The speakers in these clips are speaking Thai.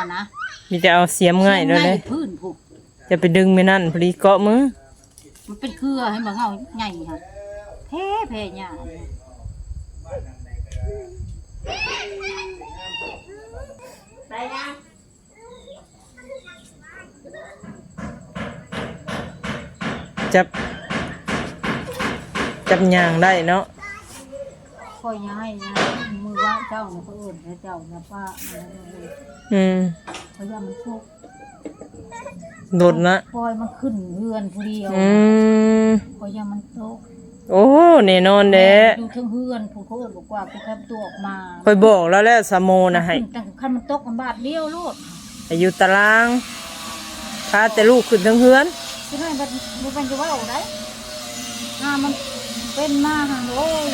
น่ะนะมีแต่เอาเสียมง่ายเลยเลยพื้นผูกจะไปดึงไม่นั่นพอดีเกาะมือมันเป็นเครือให้มันเงาใหญ่ค่ะแพ้แพ้หญ้าเนี่ยจับจับยางได้เนาะค่อยย้ายนะมือ ว่าเจ้าเนี่ยเขาเอื่นให้เจ้านะป้ามันเลยอืมเขาย่ามันทุกโดดนะปล่อยมันขึ้นเรือนผู้เดียวอืมเขาย่ามันตกโอ้แน่นอนเด้ดูเทั้งเฮือนผู้เขาเอื่นบอกว่ากูแคบตัวออกมาคอยบอกแล้วแหละสามโมนะให้ขึ้นตั้งคันมันตกมันบาดเดียวโลดอายุตารางพาแต่ลูกขึ้นทั้งเฮือนที่นั่นมันมันเป็นจะว่าเอาได้อ่ามันเป็นมาหันโอ้ย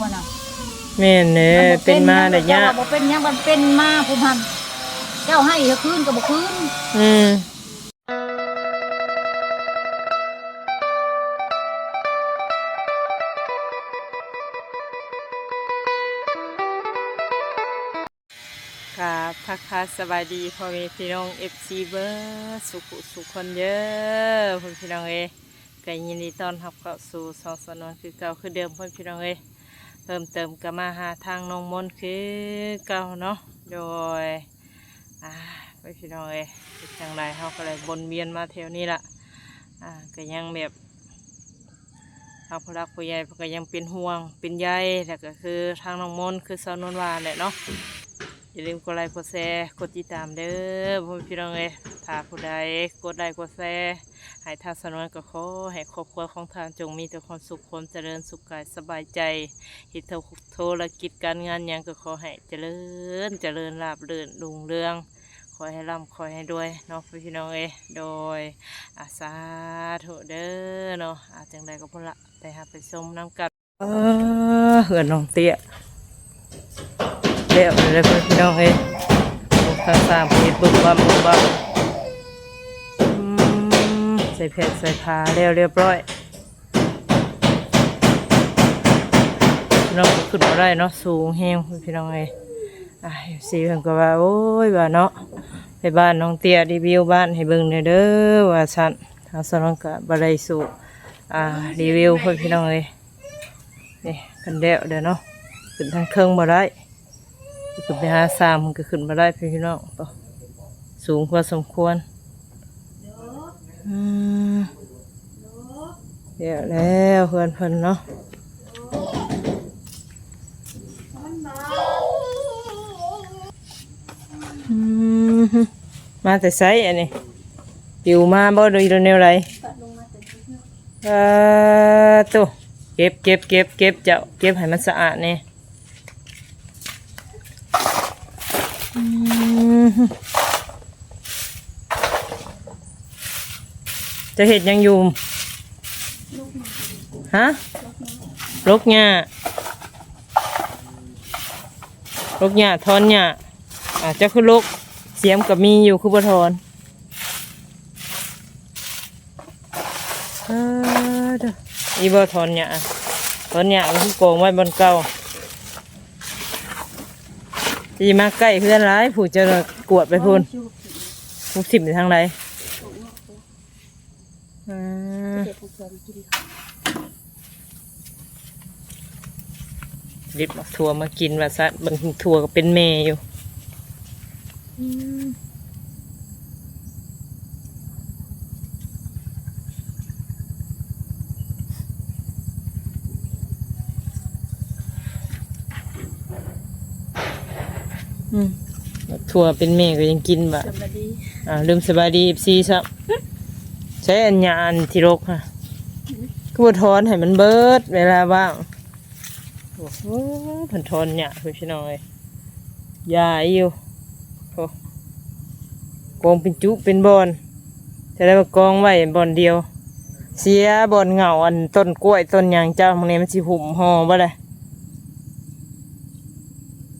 อุ๊ยคนน่ะแม่นเน่เป็นมาได้ยากบ่เป็นหยังมันเป็นมาผู้พันเจ้าให้เฮาคืนก็บ่คืนอืมครับทักทายสบายดีพ่อแม่พี่น้องเอฟซีเบอร์สุขุสุขคนเยอะพ่อพี่น้องเอ้ยก็ยินดีต้อนรับเข้าสู่สองสนวนคือเก่าคือเดิมพ่อพี่น้องเอ้ย เพิ่มเติมก็มาหาทางนองมนคือเก่าเนาะโดยอ่าไปพี่น้องเอ้ยเป็นจังไรเขาก็เลยบนเวียนมาแถวนี้ละอ่าก็ยังแบบทางผู้รักผู้ใหญ่ก็ยังเป็นห่วงเป็นใยแต่ก็คือทางน้องมนคือสาวนวลวาแหละเนาะ อย่าลืมกดไลค์กดแชร์กดติดตามเด้อพ่อพี่น้องเอ้ยถ้าผู้ใดกดไลค์กดแชร์ให้ทางสาวนวลก็ขอให้ครอบครัวของท่านจงมีแต่ความสุขความเจริญสุขกายสบายใจหิตธุรกิจการงานยังก็ขอให้เจริญเจริญราบรื่นรุ่งเรืองขอให้ร่ำขอให้ด้วยเนาะพี่น้องเอ้ยโดยอาสาธุเด้อเนาะอาจังใดก็พุ่นละไปหาไปชมน้ำกันเออเหือนน้องเตี้ย เลี้ยวเลยพี่น้องเอ้ยพวกทางสามพีบุบบัมบุบบัมอืมใส่เพชรใส่ผาเรียบเรียบร้อยพี่น้องก็ขึ้นมาได้เนาะสูงแห้งพี่น้องเอ้ยอะสีเพิ่นก็ว่าโอ้ยว่าเนาะไปบ้านน้องเตี้ยรีวิวบ้านให้เบิ่งหน่อยเด้อว่าซั่นทางสนองก็บ่ได้สู่อ่ารีวิวเพิ่นพี่น้องเอ้ยนี่กันเดวเด้อเนาะขึ้นทางเทิงบ่ได้ ขึ้นไปหาสามมันก็ขึ้นบ่ได้พี่น้องต่อสูงพอสมควรอืมเดี๋ยวแล้วเพื่อนเพิ่นเนาะมฮึมาแต่ไซอันนี้ปิวมาบ่ดูดูแนวไรเออตัวเก็บเก็บเก็บเก็บเจ้าเก็บให้มันสะอาดเนี่ย จะเห็ดยังอยู่ฮะลกหญ้าลกหญ้าทอนหญ้าอาจจะคือลกเสียมกับมีอยู่คือบ่ทอนออเด้ออีบ่ทอนเนี่ยทอนเนี่ยมันคือโกงไว้บนเก่า จีมาใกล้เพื่อนร้ายผู้จะกวดไปพูนผู้สิบอยู่ทางไหนอ่าริบเอาถั่วมากินว่าซะบางทัวก็เป็นเมย์อยู่ อืม ถั่วเป็นเมฆก็ยังกินบะอ่าลืมสบายดีซีซับใช้อัญญาอันที่รกค่ะก็บทอนให้มันเบิด เวลาว่างโอ้โหผนทอนเนี่ยคุณพี่น้อยยาอยู่โอ้กองเป็นจุเป็นบอนจะได้มากองไว้บอนเดียว เสียบอนเหงาอันต้นกล้วยต้นหยางเจ้ามันนี้มันสิหุ่มหอบ่เลยเ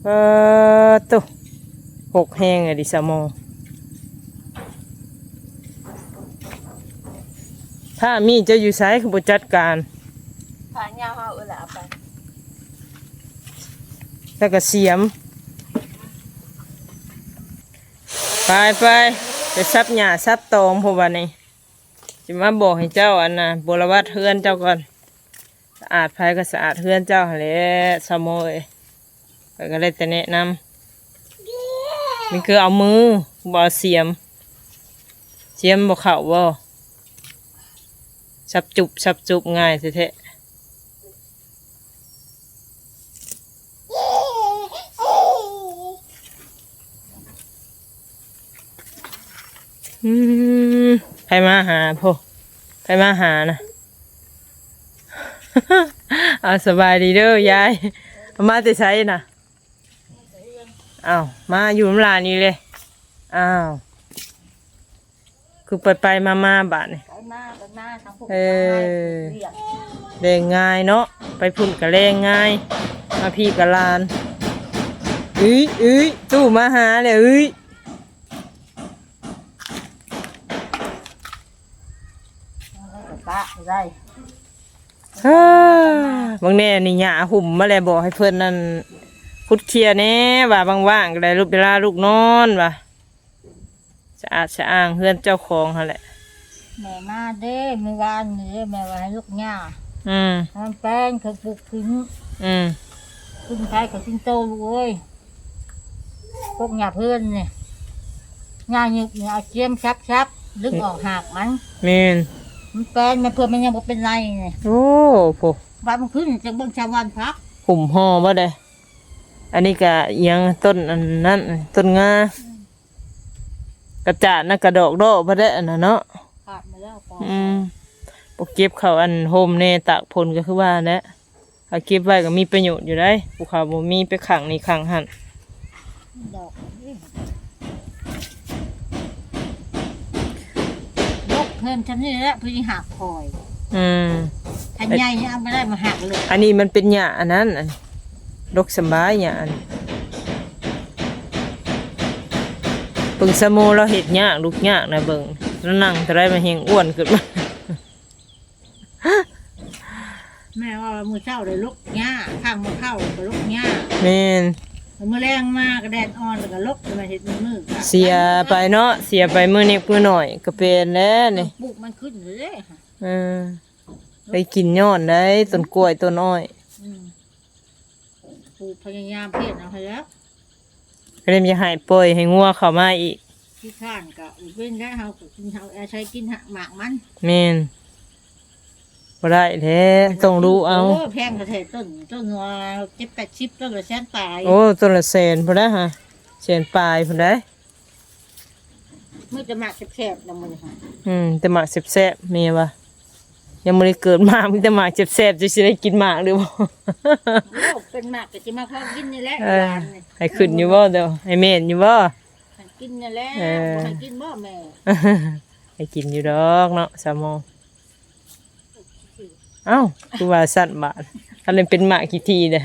ออตุ๊หกแห้งอะดิสามองถ้ามีเจะอยู่ไสคือบ่จัดการผ่านยาวเอาเออละเอาไปแล้วก็เสียม ไปไปจะซับหญ้าซับตองพวกวันนี้จะมาบอกให้เจ้าอันน่ะบรวัดเฮือนเจ้าก่อนสะอาดภายก็สะอาดเฮือนเจ้าหั่นแหละสมอ ยไปก็เลยแต่แนะนำนี่คือเอามือบ่เอาเสียม เสียมบ่เข่าบ่สับจุบสับจุบง่ายแท้ๆอืมไปมาหาพ่อไปมาหานะเอาสบายดีเด้อยายเอามาแต่ใช้นะ อ้าวมาอยู่น้ำลานนี่เลยอ้าวคือไปไปมามาบาทนี่ ไปมาไปมาทางพวกเออ เรียกแรงง่ายเนาะไปพุ่นกับแรงง่าย มาพี่กับลานอุ้ยอุ้ยตู้มาหาเลยอุ้ยปะได้ฮ่าบางแน่นี่หยาหุ่มมาแล้วบอกให้เพื่อนนั่น คุดเคลียร์แน่ว่าว่างๆก็ได้ลูกเวลาลูกนอนว่าสะอาดสะอ้างเพื่อนเจ้าของหั่นแหละ แม่มาเด้เมื่อวานนี่เด้แม่ว่าให้ลูกหญ้าอืมทำแป้งเขาปลูกขึ้นอืมขึ้นไทยกับขึ้นโตลูกเอ้ยพวกหญ้าเพื่อนเนี่ยหญ้าหยึกเนี่ยเอาเจียมชับชับๆดึงออกหักมันเมนมันแป้งมันเพื่อมันยังบ่เป็นไรเนี่ยโอ้โหวันมันขึ้นจากเบื้องชาววันพักหุ่มห่อบ่ได้ อันนี้ก็อิหยังต้นอันนั้นต้นงากระจาดนะกระดอกดอกบ่ได้อันน่ะเนาะขาดมาแล้วพออืมปกเก็บเขาอันโฮมเน่ตากผลก็คือว่าแหละถ้าเก็บไว้ก็มีประโยชน์อยู่ได้ภูเขาบ่มีไปขังนี่ขังหันดอกนี่ลกเพิ่มทำนี่แหละเพื่อที่หักคอย อืมถ้าใหญ่เนี่ยเอาไม่ได้มาหักเลยอันนี้มันเป็นหญ้าอันนั้นอัน ดกสำบายหญ้าอันเบิ่งสะโมเราเฮ็ดยากลูกยากนะเบิ่งแล้วนั่งจะได้มาเฮงอ้วนขึ้นมาแม่ว่ามือเช้าเลยลุกหญ้าข้างมือเข้าก็ลุกหญ้าแม่นมือแรงมากก็แดดอ่อนแล้วก็ลุกมาเห็ดมือมือก็เสียไปเนาะเสียไปมื้อนิดมื้อหน่อย ก็เป็นแล้วนี่ปลูกมันขึ้นเลยเด้ค่ะเออไปกินย้อนได้ต้นกล้วยต้นอ้อยอืม ปลูกพยายามเพียรเอาให้แล้วก็เลยมีให้ปล่อยให้งัวเข้ามาอีกที่ข้านก็อีกเป็นได้เฮาก็กินเฮาเอาใช้กินหมากมันแม่นบ่ได้แท้ต้องรู้เอาโอ้แพงกระเทศต้นต้นงัวเจ็ดแปดชิปต้นละแสนตายโอ้ต้นละแสนพุ่นได้ฮะแสนปลายพุ่นได้มือจะหมากแคบๆนำมันค่ะอืมแต่หมากแซ่บๆแม่ว่า ยังบ่ได้เกิดมามีแต่หมากแซ่บๆจะสิได้กินหมากหรือบ่โอ้เป็นหมากก็จะมาพอกินนี่แหละเออหลานนี่ให้ขึ้นอยู่บ่เด้อให้แม่นอยู่บ่ ให้กินนี่แหละเออ บ่ให้กินบ่แม่ให้กินอยู่ดอกเนาะสามโมงเอ้าคือว่าสั่นบาทอันนั้นเป็นหมากกี่ทีเด้อ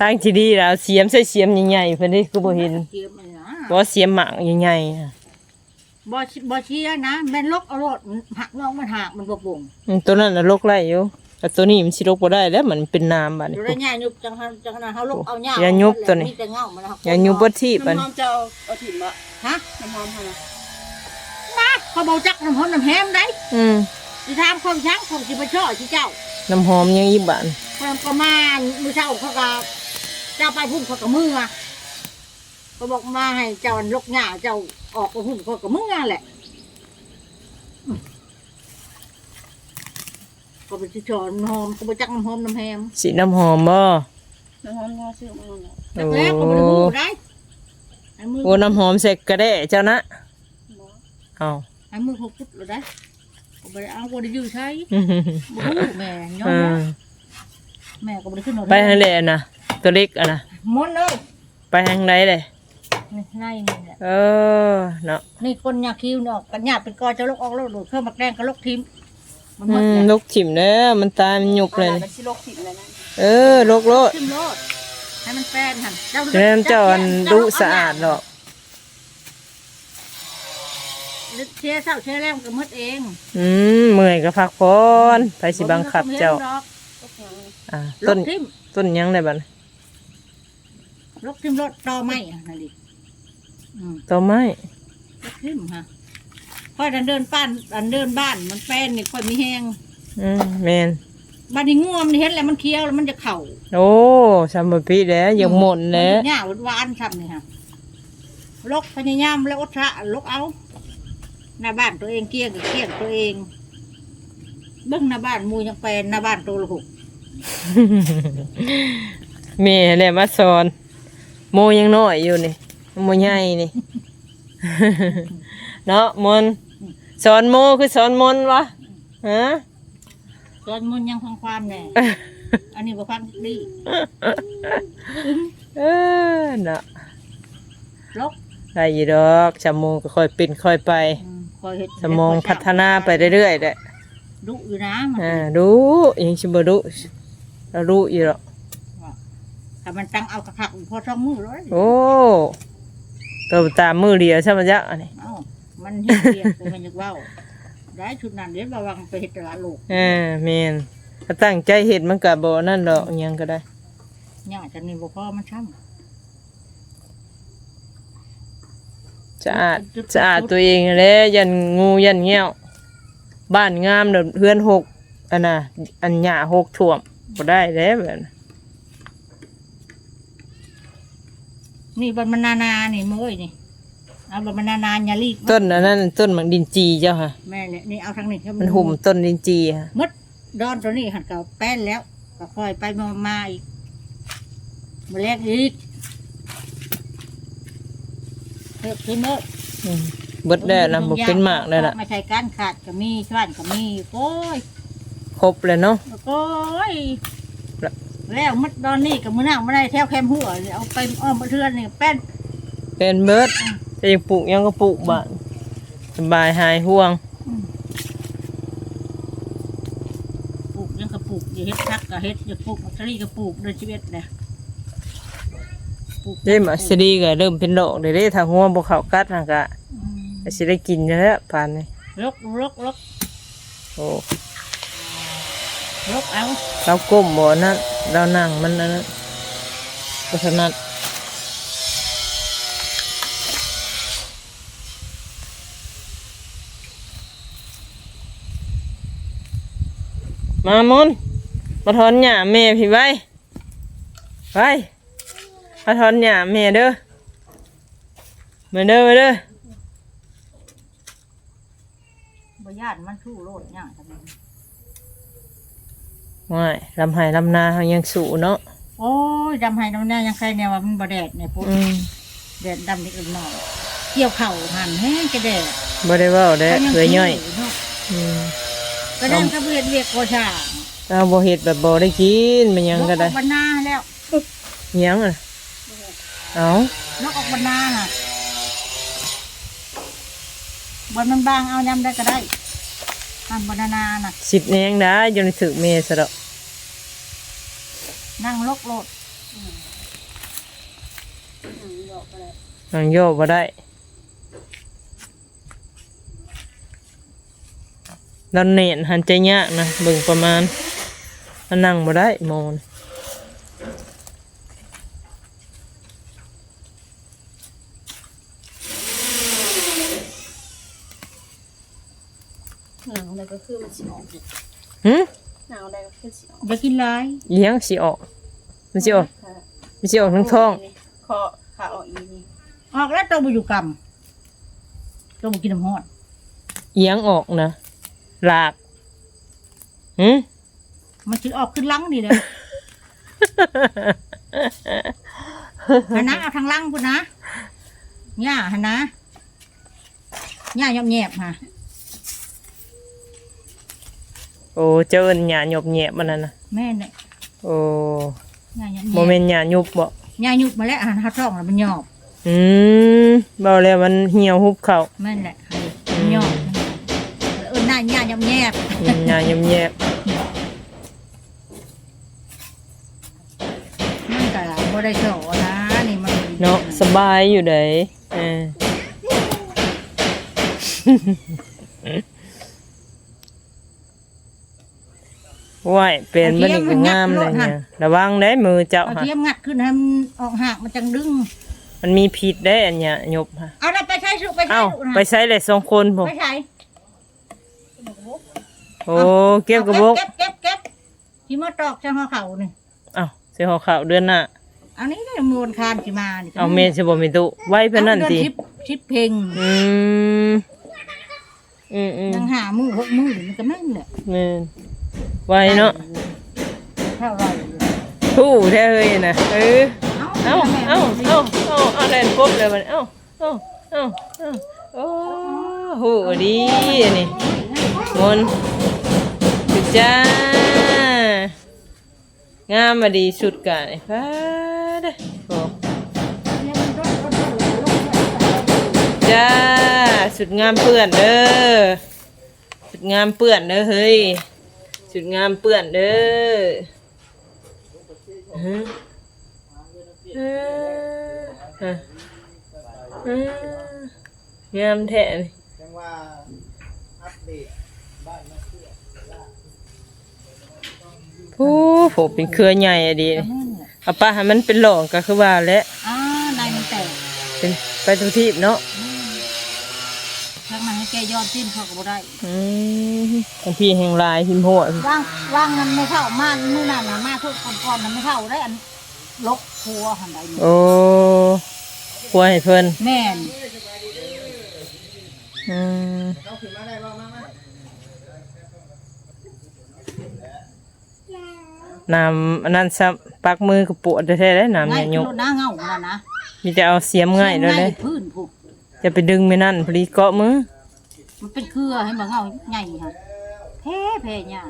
ทางที่ดีแล้วเสียมใส่เสียมใหญ่ๆเพิ่นนี่คือบ่เห็นเกียบมันนะบ่เสียมหมากใหญ่ๆอะบ่ชิบ่ชี้นะแม่นลกเอารถมันหักน้องมันหักมันบ่ป่งอืมตัวนั้นน่ะลกไล่อยู่แต่ตัวนี้มันสิลกบ่ได้แล้วมันเป็นน้ำบัดนี้อยู่ได้ง่ายยุบจังหันจังหันเฮาลกเอาหญ้าอย่ายุบตัวนี้ มีแต่เงามันนะครับอย่ายุบบ่ที่บัดน้ำหอมจะเอาเอาถิ่นบ่ฮะน้ำหอมพอนะมาเขาบ่จักน้ำหอมน้ำแฮมได้อืมสิถามคนช้างคนสิบ่ชอบสิเจ้าน้ำหอมยังอีบานเพิ่นก็มามื้อเช้าเขาก็ เจ้าไปพุ่นเขาก็มืออะเขาบอกมาให้เจ้าอันลกหญ้าเจ้าออกไปพุ่นเขาก็มือแหละอืมก็ไปสิชอนน้ำหอมก็บ่จักน้ำหอมน้ำแฮมสีน้ำหอมบ่น้ำหอมงอซื้อมาแล้วแต่แรกก็ไม่ได้พูดได้ไอ้มือโอ้น้ำหอมเสกกระเดะเจ้านะบ่เอาไอ้มือเขาพุดเลยได้ก็ไม่ได้เอาก็ได้ยื้อใช้อื้อหือบ่รู้แม่ย้อนอืนะมแม่ก็ไม่ได้ขึ้นหนไปทางไหนอะนะ ตัวเล็กอะนะม้วนเลยไปทางไหนเลยนี่ในนี่แหละเออเนาะนี่คนยาคิวเนาะกันยาเป็นกอจะลกออกแล้วดูดเครื่องมักแดงก็ลกทิมมันหมอืดมแล้วลูกถิ่มเด้อมันตายมันหยุบเลยอาไปชิโลกถิ่นเลยนะเออลกโลดทิมโลดให้มันแปนหันเจ้าจะได้เจ้าอันดุสะอาดหรอกเชี่ยเศร้าเชี่ยแรงก็หมดเองอืมเมื่อยก็พักผ่อนไปสิบังคับเจ้าก็แข็งอ่าลต้นกทิ่มต้นหยังได้บัดนี้ ลกทิ่มรถต่อไม้อะนั่นดิอืมต้นไม้ลกทิ่มฮะค่อยดันเดินป้านดันเดินบ้านมันแป้นนี่ค่อยมีแห้งอืมแม่นบ้านนี้ง่วมนี่เห็นแล้วมันเคี้ยวแล้วมันจะเข่าโอ้สามปีแล้วยังหมดแล้วมันจะหญ้าหวานๆทำนี่ฮะลกพยายามแล้วอดทะลกเอาหน้าบ้านตัวเองเกลี้ยงกับเกลี้ยงตัวเองเบิ้งหน้าบ้านหมูยังเป็นหน้าบ้านตัวละหก แม่แหละมาสอน โมยังน้อยอยู่นี่โมใหญ่นี่ เนาะมนสอนโมคือสอนมนวะฮะส่วนมันยังฟังความแน่ อันนี้บ่ฟังดีเออเนาะลกได้อยู่ดอกสมองก็ค่อยเป็นค่อยไปอืมคอยเฮ็ดสมองพัฒนาไปเรื่อยๆแหละดุอยู่นะมัน อ่ารู้ยังชิบรู้เรารู้อยู่หรอก ถ้ามันตั้งเอากระคักพอช่องมือเลยโอ้ตัวตามมือเดียวใช่ไหมจ๊ะอันนี้เอ้ามันเฮ็ดเรียกแต่มันอยากเว้าได้ชุดนั้นเดี๋ยวระวังไปเฮ็ดตลาดโลกอ่าแมนถ้าตั้งใจเห็ดมันกับบ่นั่นดอกอิหยังก็ได้ ย่าจันนี่บ่พอมันช้ำสะอาดสะอาดตัวเองแหล้วยันงูยันเงี้ยว บ้านงามเด้อเพื่อนหกอันน่ะอันหญ้าหกถ่วมบ่ได้แล้วแบบนั้น นี่บันมันนานานี่มื้อยนี่เอาบันมันนานาอย่าลีกต้นอันนั้นต้นหมักดินจีเจ้าค่ะ แม่เนี่ยนี่เอาทางนี้ให้มันหุ่มต้นดินจีค่ะมดดอนตัวนี้หันเก่าแป้นแล้ว ก็ค่อยไปมามาอีกมาแรกอีกเฮ้ยขึ้นเนอะอืมเบิดแล้วนะบ่เป็นหมากแล้วล่ะไม่ใช่การขาดก็มีชวนก็มีโอ้ยครบเลยเนาะโอ้ยละ แล้วมัดดอนนี่กับมือหน้าไม่ได้แถวแคมหัวนี่เอาไปอ้อมมาเทือนนี่แป้นเป็นเบิดจะยังปลูกหยังก็ปลูกบ้านสบายหายห่วง ปลูกยังกระปลูกอย่าเฮ็ดพักก็เฮ็ดอย่าปลูกมักซรี่ก็ปลูกโดยชีวิตเลยปลูกเด้มาสดีก็เริ่มเป็นดอกเด้เด้ทางหัวบ่เข้ากัดน่ะก็อืมก็สิได้กินอยู่แล้วปานนี้ลกลกลกโอ้ ลกเอาเราก้มบ่นั่นเรานั่งมันอันนั้นบ่ถนัดมามนมาถอนหญ้าแม่พี่ไว้ไปมาถอนหญ้าแม่เด้อมาเด้อมาเด้อบ่ญาติมันสู้โลดย่างทำไม ว่ายลำไห้ลำนาเขายังสู่เนาะโอ้ยดำให้น้ำแน่ยังใครเนี่ยว่ามันบ่แดดเนี่ยปุ๊อืมแดดดำนิดหน่อยเกี่ยวเข่าหันแห้งจะแดดบ่ได้เว้าได้อเลยย่อยเนาะอืมก็ได้ก็เรียนเรียกโกชาเราบ่เฮ็ดแบบบ่ได้กินมันหยังก็ได้นกออกบรรณาแล้วหยังอะเอานกออกบรรณาค่ะบนมันบางเอายำได้ก็ได้ ทำบรรณาน่ะสิบแนงได้จนถึกเมซะดอกนั่งลกโลดนังโยบ่ได้เราเน้นหันใจยากนะเบิ่งประมาณมันนั่งบ่ได้โมน หนาวอะไรก็คือมันสิออกอีกหึหนาวอะไรก็คือสิออกอย่ากินหลายอีหยังสิออกมันสิออกมันสิออกทั้งท้องคอขาออกอีนี่ออกแล้วตัวบุอยู่กรรมตัวบุกินน้ำฮอดอีหยังออกนะลากหึ มันจะออกขึ้นหลังนี่เลยหนนะเอาทางหลังพุ่นนะย่าหนนะย่ายอมแยบค่ะ โอ้เจ้าเอิ้นหญ้าหยบแหยบมันนั่นน่ะแม่เนี่ยโอ้ย่ายอมบ่แยแม่บนหญ้าหยุบบ่ย่ายุบมาแล้วอาหารฮัทร่องแล้วมันหยอบอืมเบาแล้วมันเหี่ยวหุบเขาแม่นแหละมันหยอบเออหน้าย่ายอมแยบอืมหญ้าหยบแยบมันก็บ่ได้โสนะนี่มันเนาะสบายอยู่เด้เออ ว้ายเป็นมันอีกก็งามเลยเนี่ยระวังได้มือเจ้าเอาค่ะเทียมงัดขึ้นให้มันออกหักมันจังดึง มันมีพิษได้อันเนี้ยยบค่ะเอาแล้วไปใช้สุไปใช้เอ้าลูกนะไปใช้เลยสองคนผมไปใช้โอ้เก็บกระบอกเก็บเก็บเก็บที่มาตอกช่างเขานี่เอ้าเสียหัวขาวเดือนหน้าอันนี้ได้มวนคานสิมานี่เอาเมนสิบ่มีตุไว้เพิ่นนั่นติชิปชิปเพลงอืมอืมอืมยังหามือหกมือมันก็แม่นแหละแม่น ไว้เนาะเท่าไหรทู่แท้เฮ้ยนะเออเอ้าเอ้าเอ้าเอ้าเอ้าเอาแล่นปุ๊บเลยมันเอ้าเอ้าเอ้าเอ้าโอ้โหดีอันนี่มนต์สุดจ้างามมาดีสุดกะนี่ฟ้าด้โอ้จ้าสุดงามเปื้อนเด้อสุดงามเปื้อนเด้อเฮ้ย สุดงามเปื้อนเด้อฮะเออเออเอองามแท้นี่จังว่าอัปเดตโอ้โหเป็นเครือใหญ่อะดีก็แม่นแหละเอาป้าให้มันเป็นหลองก็คือว่าแหล้วอ่านายมันแตกเป็นไปทุกที่เนาะช่างมันให้แกยอดจิ้นเขาก็บ่ได้อืมของพี่แห่งลายพิมพ์โหดว่างว่างเงินไม่เข้ามามื้อนั้นน่ะมาทุกคนก่อนมันไม่เข้าได้อันลกครัวหันใดนี่โอ้ครัวให้เพิ่นแม่นอืมเขาขึ้นมาได้บ้างมามาน้ำอันนั้นซับปักมือก็ปวดแท้ๆได้น้ำง่าเนี่ยยขึ้ยนกรถหน้าเงาขนาดนะมีแต่เอาเสียมง่ายเลยเลยพื้นผูกจะไปดึงไม่นั่นพอดีเกาะมือ มันเป็นเครือให้มันเงาใหญ่ค่ะแพ้แพ้หยา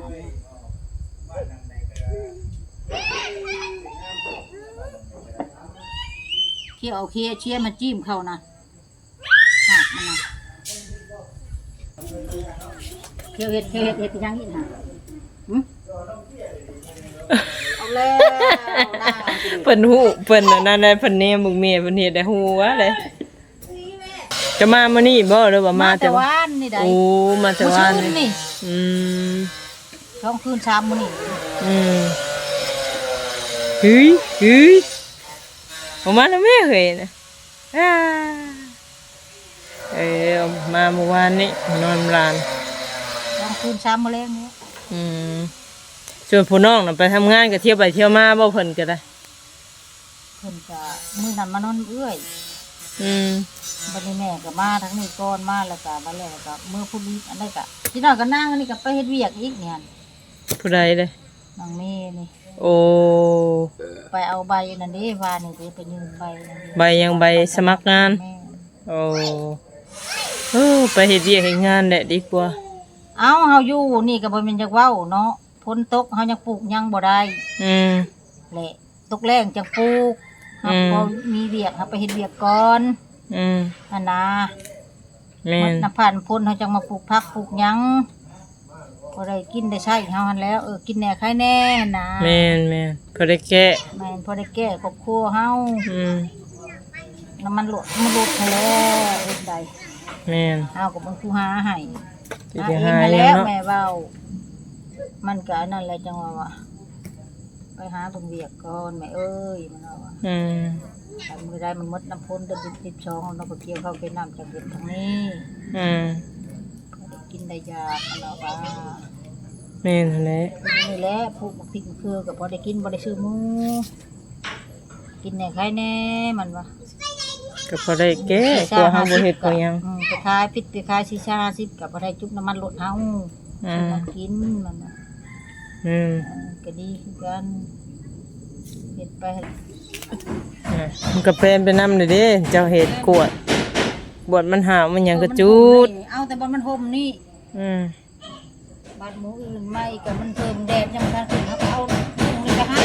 เคี่ยวเอาเคี่ยเชี่ยมาจิ้มเขานะหักมันนะเคี่ยวเห็ดเคี่ยวเห็ดเห็ดยังอีกนะหึเอาแล้วเพิ่นหูเพิ่นอันนั่นได้เพิ่นเนี่ยมึงเมียเพิ่นเฮ็ดได้ฮู้วะเลย จะมามื้อนี้บ่หรือว่ามามาแต่แต่ว่าวานนี่ได้โอ้มาแต่มื้อว่าคืนนี่นี่อืมท้องคืนชามมื้อนี่อืมเฮ้ยเฮ้ยออกมาแล้วแม่เฮ้ยนะอ่าเออออกมาเมื่อวานนี้นอนร้าน ท้องคืนชามมื้อแรงนี้อืมส่วนผู้น้องน่ะไปทำงานก็เที่ยวไปเที่ยวมาบ่เพิ่นก็ได้ เพิ่นก็มื้อนั้นมานอนเอื้อยอืม บัดนี้แม่ก็มาทั้งนี้ก่อนมาแล้วก็บัดแล้วก็มื้อพุ่นนี้อันนั้นก็ที่น้อยก็นั่งอันนี้ก็ไปเฮ็ดเวียกอีกเนี่ยผู้ใดเลยนางเมย์นี่โอ้ไปเอาใบนั่นเด้วานี่สิไปยืนใบนั่นเด้ใบยังใบสมัครงานแม่โอ้เออไปเฮ็ดเวียกเฮ็ดงานแหละดีกว่า เอาเฮาอยู่นี่ก็บ่แม่นจักเว้าเนาะฝนตกเฮายังปลูกหยังบ่ได้อืมแหละตกแรงจังปลูกเฮาอืมบ่มีเวียกเฮาไปเฮ็ดเวียกก่อน อืมอันนะแม่มันนน้ำผ่านพ้นเขาจังมาปลูกผักปลูกหยังก็ได้กินได้ใช้เฮาหันแล้วเออกินแหน่ไข่แน่นะแม่นแม่นพอได้แก้แม่นพอได้แก้ครอบครัวเฮาอืมน้ำมันหลดมันหลดให้แล้วเฮ็ดใดแม่นเฮาก็บ่ผู้หาให้สิหาไปเองหาให้หยังแล้วเนาะแม่เว้า มันก็อันนั่นแหละจังว่าว่าไปหาเบิ่งเวียกก่อนแม่เอ้ยมันเอาว่าอืม ถ้ามือได้มันหมดน้ำพ้นเดือน12เราก็เกี่ยวเข้าไปน้ำจากเฮ็ดทางนี้อืมก็ได้กินได้ยามันเอาว่าแม่นนั่นแหละนี่แหละปลูกบักพริกมะเขือกับพอได้กินบ่ได้ซื้อหมูกินแหน่ใครแน่มันวะก็พอได้แก้กลัวเฮาบ่เฮ็ดบ่หยังอืมไปขายพิษไปขายซีซ่าซิบกับบ่ได้จุบน้ำมันลดเฮาอืมมันกินมันน่ะอืมเออก็ดีคือกันเฮ็ดไปอะ มันก็เป็นไปนำเลยเด้เจ้าเฮ็ดกวด บวดมันหาวมันหยังก็จุด เอาแต่บ่มันห่มนี่อืมบาดหมูอื่นไม่ก็มันเพิ่มแดดยังกันขึ้นเขาก็เอาตรงนี้ก็ให้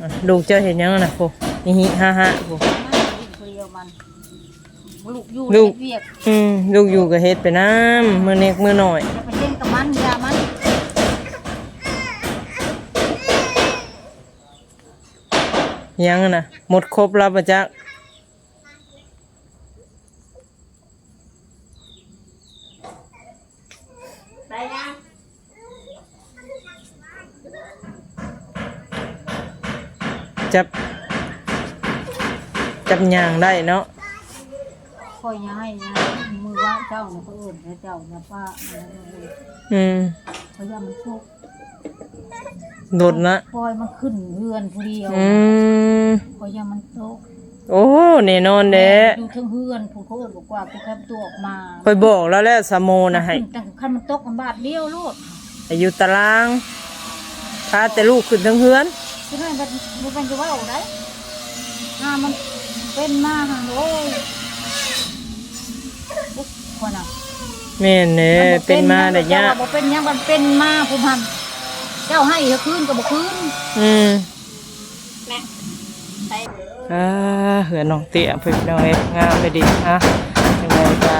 อะลูกเจ้าเฮ็ดหยังน่ะโพนี่ฮิฮ่าฮ่าโพมันวิ่งเปรียวมันลูกอยู่ลูก เฮ็ดเวียกอืมลูกอยู่ก็เฮ็ดไปน้ำมื้อเน็กมื้อน้อยจะไปเล่นกับ ยังนะหมดครบแล้วปะจ๊ะจับ จับยางได้เนาะคอยย้ายมือว่าเจ้าเนี่ยเขาอื่นนะเจ้านะป้าอืมเขาย่มันชก โดดนะปล่อยมันขึ้นเรือนผู้เดียวอืมเขาย่ามันโชคโอ้แน่นอนเด้อยู่เทั้งเฮือนผู้เขาเอื่นบอกว่ากูแคบตัวออกมาคอยบอกแล้วแหละสามโมนะให้ขึ้นแต่คันมันตกกันบาทเดียวโลดอายุตารางพาแต่ลูกขึ้นทั้งเฮือนคือนั่นมันมันเป็นจะว่าเอาได้หามันเป็นมาหาโอ้ยอุ๊ยคนอะแม่นเน่เป็นมาได้ยาก บ่เป็นหยังมันเป็นมาผู้พัน เจ้าให้เฮาคืนก็บ่คืนอืมแม่ไปอ่าเหือน้องเตี้ยเพิ่นน้องเอ้ยงามไปดิฮะจังไดก็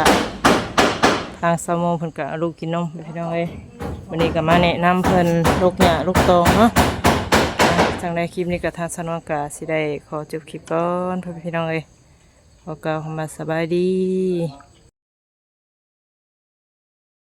ทางสามโมงเพิ่นก็เอาลูกกินนมไปพี่น้องเอ้ยวันนี้ก็มาแนะนำเพิ่นลูกหญ้าลูกตองเนาะอ่าจังไดคลิปนี้ก็ทางสนวนก็สิได้ขอจบคลิปก่อนเพื่อนพี่น้องเอ้ยขอกล่าวคำว่าสบายดี